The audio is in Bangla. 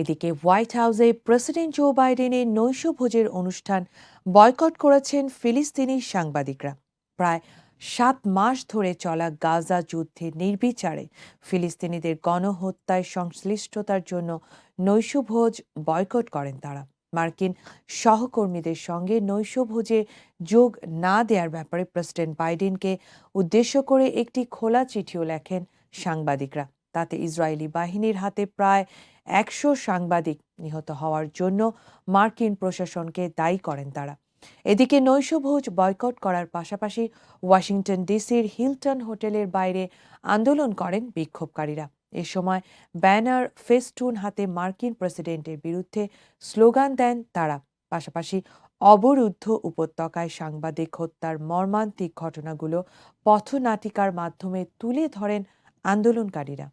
এদিকে হোয়াইট হাউসে প্রেসিডেন্ট জো বাইডেনের নৈশভোজের অনুষ্ঠান বয়কট করেছেন ফিলিস্তিনি সাংবাদিকরা। প্রায় সাত মাস ধরে চলা গাজা যুদ্ধে নির্বিচারে ফিলিস্তিনিদের গণহত্যায় সংশ্লিষ্টতার জন্য নৈশভোজ বয়কট করেন তারা। মার্কিন সহকর্মীদের সঙ্গে নৈশভোজে যোগ না দেওয়ার ব্যাপারে প্রেসিডেন্ট বাইডেনকে উদ্দেশ্য করে একটি খোলা চিঠিও লেখেন সাংবাদিকরা। তাতে ইসরায়েলি বাহিনীর হাতে প্রায় একশো সাংবাদিক নিহত হওয়ার জন্য মার্কিন প্রশাসনকে দায়ী করেন তারা। এদিকে নৈশভোজ বয়কট করার পাশাপাশি ওয়াশিংটন ডিসির হিলটন হোটেলের বাইরে আন্দোলন করেন বিক্ষোভকারীরা। এ সময় ব্যানার ফেস্টুন হাতে মার্কিন প্রেসিডেন্টের বিরুদ্ধে স্লোগান দেন তারা। পাশাপাশি অবরুদ্ধ উপত্যকায় সাংবাদিক হত্যার মর্মান্তিক ঘটনাগুলো পথনাটিকার মাধ্যমে তুলে ধরেন আন্দোলনকারীরা।